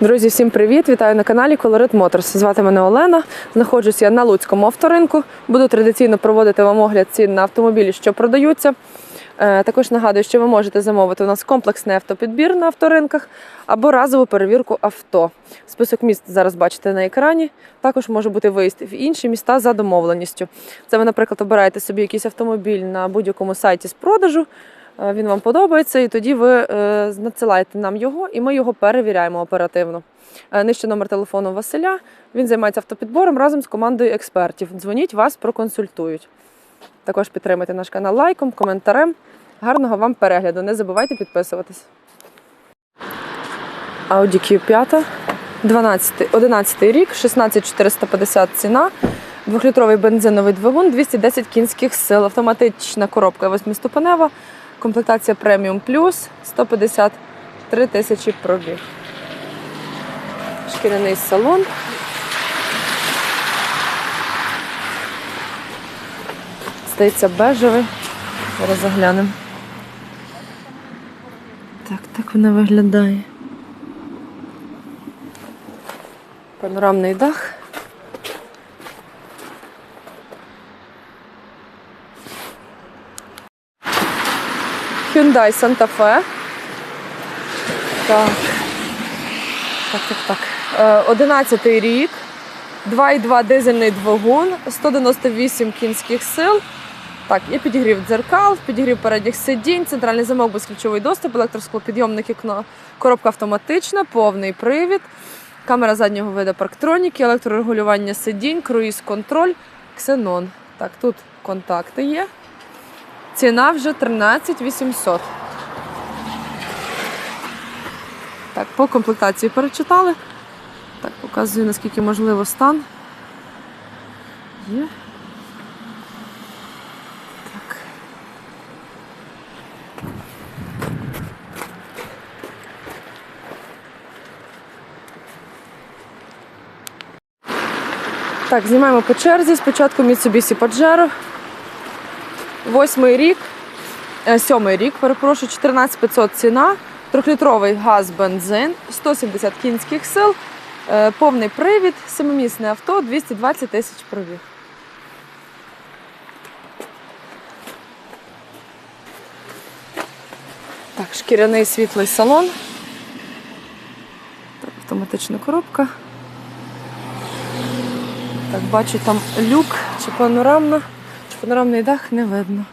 Друзі, всім привіт! Вітаю на каналі Colorit Motors. Звати мене Олена. Знаходжусь я на Луцькому авторинку. Буду традиційно проводити вам огляд цін на автомобілі, що продаються. Е, Також нагадую, що ви можете замовити у нас комплексний автопідбір на авторинках або разову перевірку авто. Список міст зараз бачите на екрані. Також може бути виїзд в інші міста за домовленістю. Це ви, наприклад, обираєте собі якийсь автомобіль на будь-якому сайті з продажу. Е, Він вам подобається, і тоді ви е, надсилаєте нам його, і ми його перевіряємо оперативно. Е, Нижче номер телефону Василя. Він займається автопідбором разом з командою експертів. Дзвоніть, вас проконсультують. Також підтримайте наш канал лайком, коментарем. Гарного вам перегляду. Не забувайте підписуватись. Audi Q5, 12, 11 рік, 16450 ціна. Двохлітровий бензиновий двигун, 210 кінських сил, автоматична коробка восьмиступенева, комплектація преміум плюс, 153 тисячі пробіг. Шкіряний салон. Здається, бежевий. Зараз заглянемо. Так, так вона виглядає. Панорамний дах. Hyundai Santa Fe. Так. Так, так, так. Е, 11 рік. 2,2 дизельний двигун, 198 кінських сил. Так, є підігрів дзеркал, підігрів передніх сидінь, центральний замок, безключовий доступ, електросклопідйомник, вікно, коробка автоматична, повний привід, камера заднього виду парктроніки, електрорегулювання сидінь, круїз-контроль, ксенон. Так, тут контакти є. Ціна вже 13 800. Так, по комплектації перечитали. Так, показую, наскільки можливо стан. Є. Так. Так, знімаємо по черзі. Спочатку Mitsubishi Pajero. Восьмий рік, е, сьомий рік, перепрошую, 14500 ціна, трьохлітровий газ бензин, 170 кінських сил, е, повний привід, семимісне авто, 220 тисяч пробіг. Так, шкіряний світлий салон. Автоматична коробка. Так, бачу там люк чи панорамна. Панорамний дах не видно.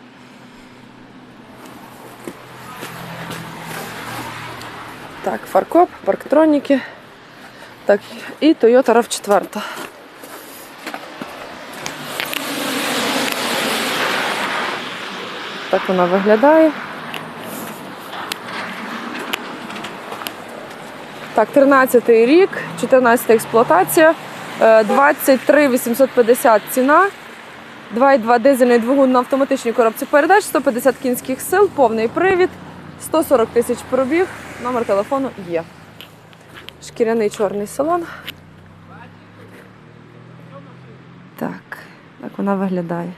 Так, фаркоп, парктроніки. Так, і Toyota RAV4. Так вона виглядає. Так, 13 рік, 14 експлуатація, е, 23 850 ціна. 2,2 дизельний двигун на автоматичній коробці передач, 150 кінських сил, повний привід, 140 тисяч пробіг, номер телефону є. Шкіряний чорний салон. Так, так вона виглядає.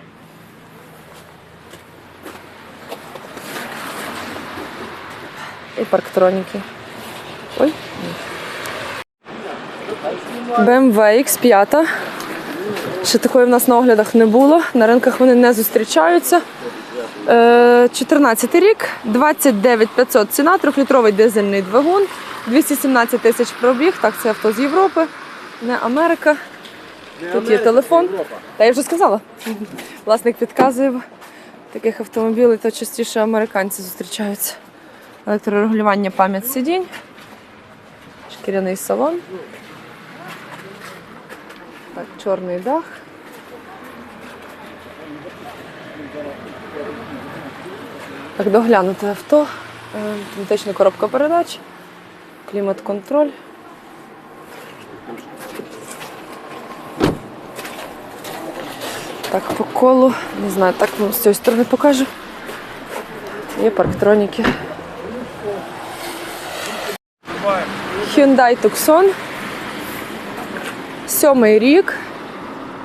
І парктроніки. Ой. BMW X5. Ще такої в нас на оглядах не було. На ринках вони не зустрічаються. Е, 14 рік, 29 500 ціна, трьохлітровий дизельний двигун, 217 тисяч пробіг. Так, це авто з Європи, не Америка. Тут є телефон. Та я вже сказала. Власник підказує. Таких автомобілів то частіше американці зустрічаються. Електрорегулювання пам'ять сидінь, шкіряний салон. Так, чорний дах. Так, доглянути авто, Е, автоматична коробка передач, клімат-контроль. Так, по колу, не знаю, так вам з цієї сторони покажу. Є парктроніки. Hyundai Tucson. Сьомий рік.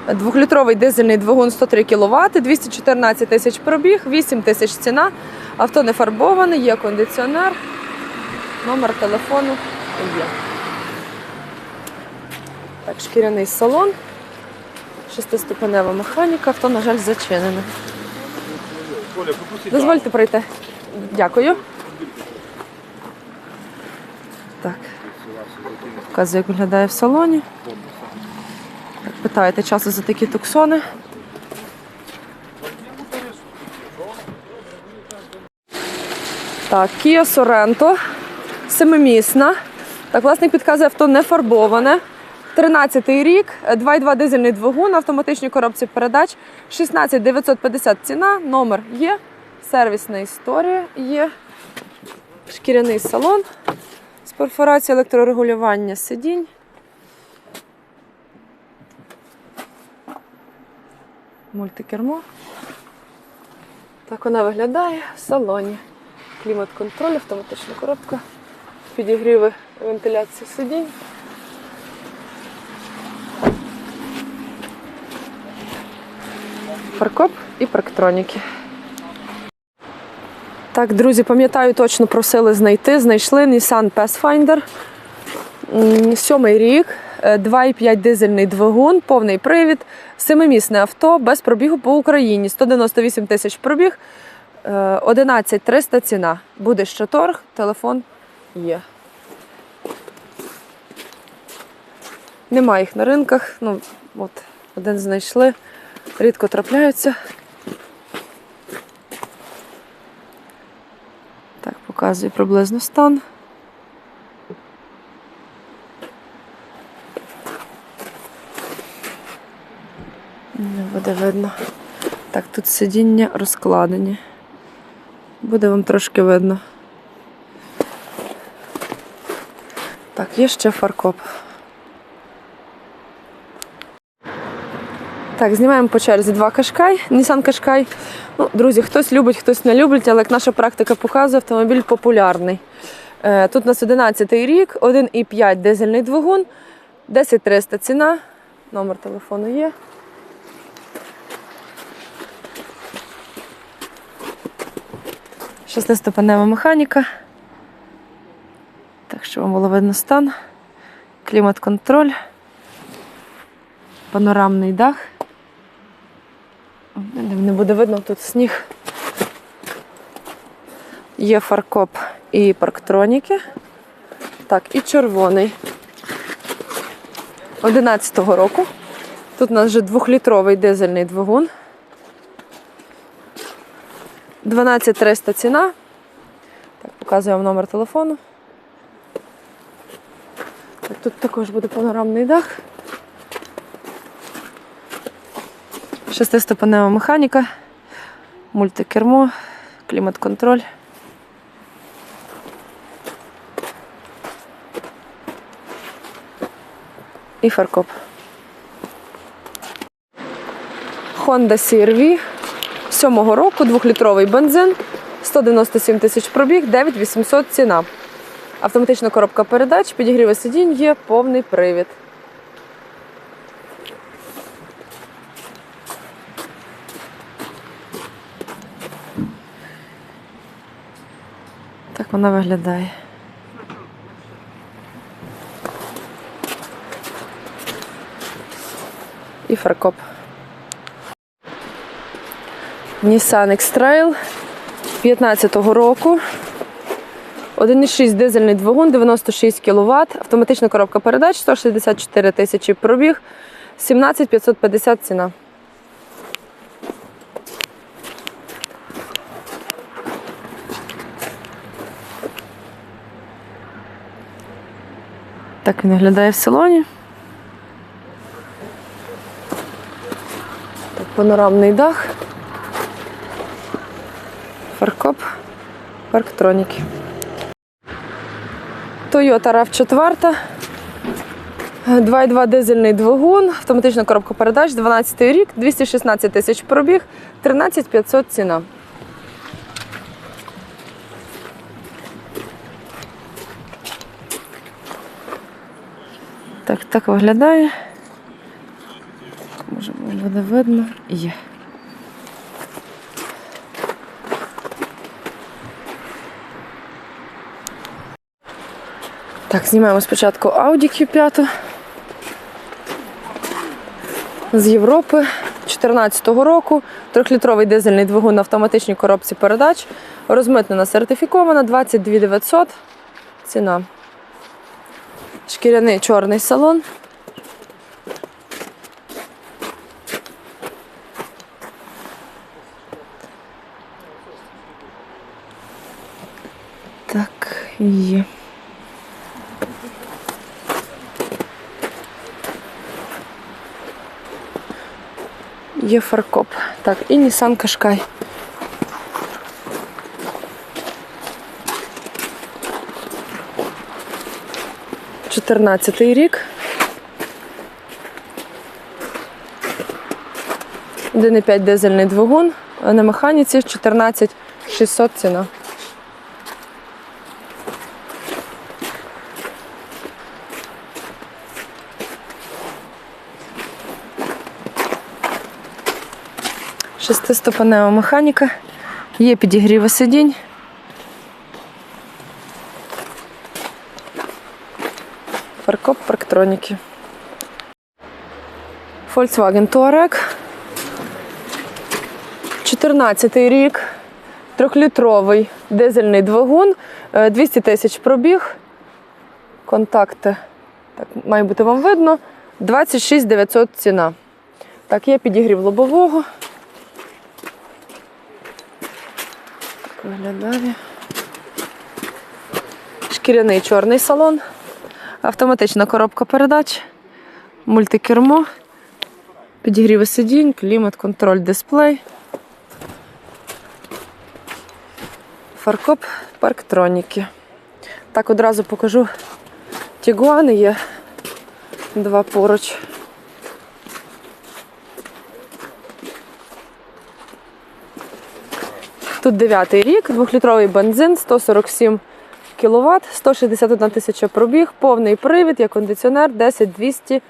Двохлітровий дизельний двигун 103 кВт, 214 тисяч пробіг, 8 тисяч ціна. Авто не фарбоване, є кондиціонер. Номер телефону є. Так, шкіряний салон, шестиступенева механіка, авто, на жаль, зачинене. Дозвольте пройти. Дякую. Так. Показую, як виглядає в салоні. Питаєте часу за такі туксони. Так, Kia Sorento, семимісна. Так, власник підказує, авто не фарбоване. 13-й рік, 2,2 дизельний двигун, на автоматичній коробці передач, 16 950 ціна, номер є, сервісна історія є, шкіряний салон з перфорацією електрорегулювання сидінь. Мультикермо. Так вона виглядає в салоні. Клімат-контроль, автоматична коробка, підігріви вентиляції сидінь. Паркоп і парктроніки. Так, друзі, пам'ятаю, точно просили знайти. Знайшли Nissan Pathfinder. Сьомий рік, 2,5 дизельний двигун, повний привід, семимісне авто без пробігу по Україні. 198 тисяч пробіг, е, 11 300 ціна. Буде ще торг, телефон є. Нема їх на ринках. Ну, от, один знайшли. Рідко трапляються. Так, показую приблизно стан. Не буде видно. Так, тут сидіння розкладені. Буде вам трошки видно. Так, є ще фаркоп. Так, знімаємо по черзі два кашкай. Nissan Кашкай. Ну, друзі, хтось любить, хтось не любить, але як наша практика показує, автомобіль популярний. Е, Тут у нас 11 рік, 1,5 дизельний двигун, 10 300 ціна. Номер телефону є. Шестиступенева механіка. Так, щоб вам було видно стан. Клімат-контроль. Панорамний дах. Не буде видно тут сніг. Є фаркоп і парктроніки. Так, і червоний. 11-го року. Тут у нас вже двохлітровий дизельний двигун. 12 300 ціна. Так, показую вам номер телефону. Тут також буде панорамний дах. Шестиступенева механіка, мультикермо, клімат-контроль. І фаркоп. Honda CR-V 7-го року, двохлітровий бензин, 197 тисяч пробіг, 9800 ціна. Автоматична коробка передач, підігріви сидінь є, повний привід. Так вона виглядає. І фаркоп. Nissan X-Trail 15-го року. 1,6 дизельний двигун, 96 кВт, автоматична коробка передач, 164 тисячі пробіг, 17 550 ціна. Так він виглядає в салоні. Так, панорамний дах. Фаркоп, парктроніки. Toyota RAV4. 2,2 дизельний двигун, автоматична коробка передач, 12 рік, 216 тисяч пробіг, 13 500 ціна. Так, так виглядає. Може буде видно. Є. Так, знімаємо спочатку Audi Q5. з Європи 2014 року. Трьохлітровий дизельний двигун на автоматичній коробці передач. Розмитнена сертифікована 22 900. Ціна. Шкіряний чорний салон. Так, є. Є фаркоп. Так, і Nissan Qashqai. Чотирнадцятий рік. 1,5 дизельний двигун на механіці 14 600 ціна. Шестиступенева механіка. Є підігріви сидінь. Фаркоп парктроніки. Volkswagen Touareg. 14 рік. Трьохлітровий дизельний двигун. е, 200 тисяч пробіг. Контакти. Так, має бути вам видно. 26 900 ціна. Так, є підігрів лобового. Так виглядає. Шкіряний чорний салон, автоматична коробка передач, мультикермо, підігріви сидінь, клімат, контроль, дисплей, фаркоп, парктроніки. Так одразу покажу. Тігуани є два поруч. Тут 9 рік, двохлітровий бензин, 147 кВт, 161 тисяча пробіг, повний привід, є кондиціонер, 10 200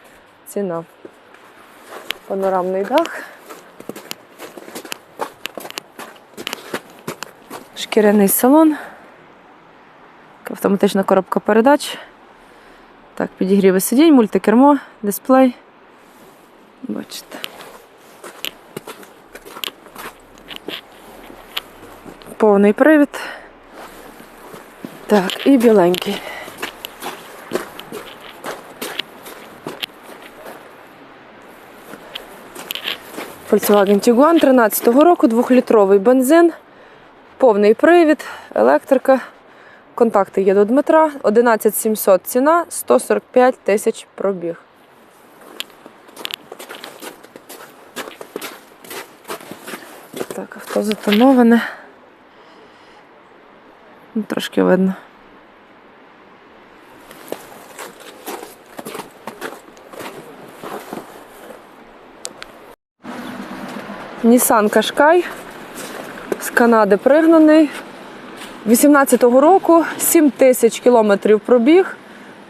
ціна. Панорамний дах. Шкіряний салон. Автоматична коробка передач. Так, підігріви сидінь, мультикермо, дисплей. Бачите. Повний привід. Так, і біленький. Volkswagen Tiguan 13-го року, двохлітровий бензин, повний привід, електрика. Контакти є до Дмитра. 11700 ціна, 145 тисяч пробіг. Так, авто затоноване. Ну, Трошки видно. Nissan Qashqai з Канади пригнаний. 18-го року 7 тисяч кілометрів пробіг,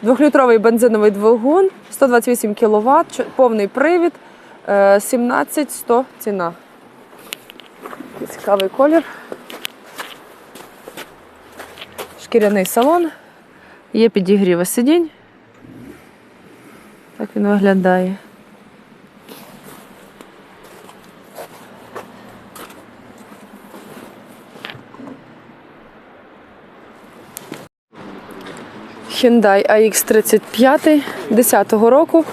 двохлітровий бензиновий двигун, 128 кВт, повний привід, е, 17 100 ціна. Цікавий колір. Шкіряний салон. Є підігріви сидінь. Так він виглядає. Hyundai AX35 10-го року.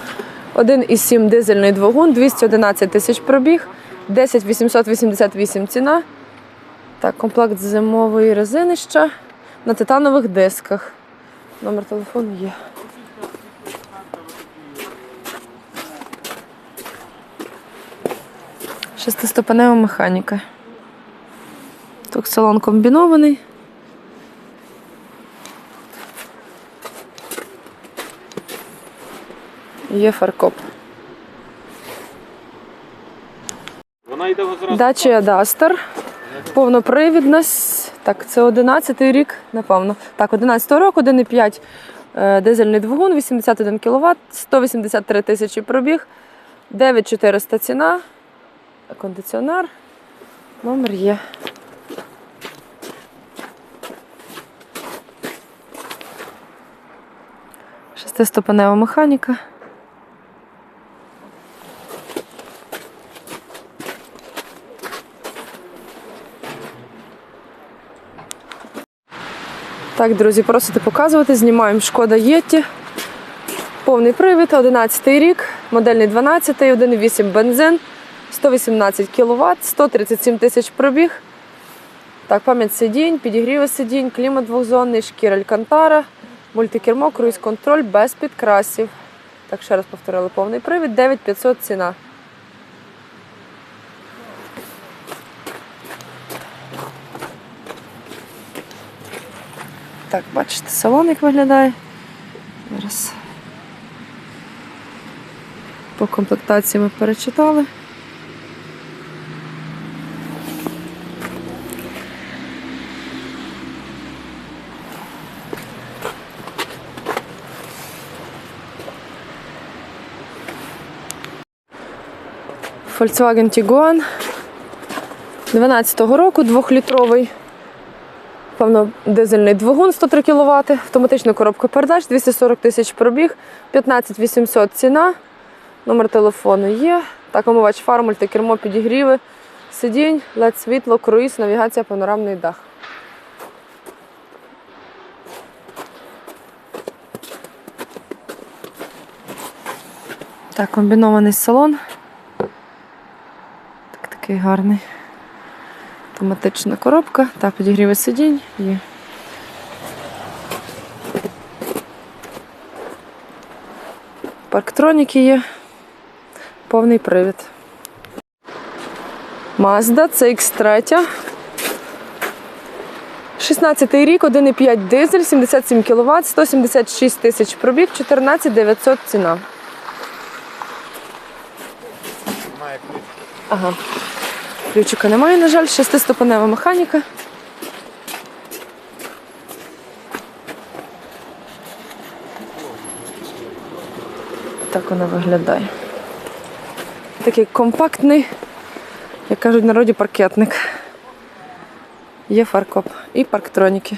1,7 дизельний двигун, 211 тисяч пробіг, 10 888 ціна. Так, комплект зимової резини ще на титанових дисках. Номер телефону є. Шестиступенева механіка. Тут салон комбінований. Є фаркоп. Вона йде. Дача Дастер. Повнопривідна. Так, це 11 рік, напевно. Так, 11 року, 1,5 е, дизельний двигун, 81 кВт, 183 тисячі пробіг, 9400 ціна, кондиціонер. Номер є. Шестиступенева механіка. Так, друзі, просите показувати. Знімаємо шкода Єтті. Повний привід, 11 рік, модельний 12, 1,8 бензин, 118 кВт, 137 тисяч пробіг. Так, пам'ять сидінь, підігріви сидінь, клімат двохзонний, шкіра Алькантара, мультикермо, круїз-контроль без підкрасів. Так, ще раз повторили повний привід, 9500 ціна. Так, бачите, салон як виглядає. Зараз. По комплектації ми перечитали. Volkswagen Tiguan 12-го року, двохлітровий. Певно, дизельний двигун 103 кВт, автоматична коробка передач, 240 тисяч пробіг, 15 800 ціна. Номер телефону є. Так, омивач фар, мультикермо, підігріви, сидінь, led світло, круїз, навігація, панорамний дах. Так, комбінований салон. Так, такий гарний. Автоматична коробка та підігріви сидінь є. Парктроніки є. Повний привід. Mazda CX3. 16 рік, 1,5 дизель, 77 кВт, 176 тисяч пробіг, 14 900 ціна. Ага. Ключика немає, на жаль, шестиступенева механіка. Так вона виглядає. Такий компактний, як кажуть в народі, паркетник. Є фаркоп і парктроніки.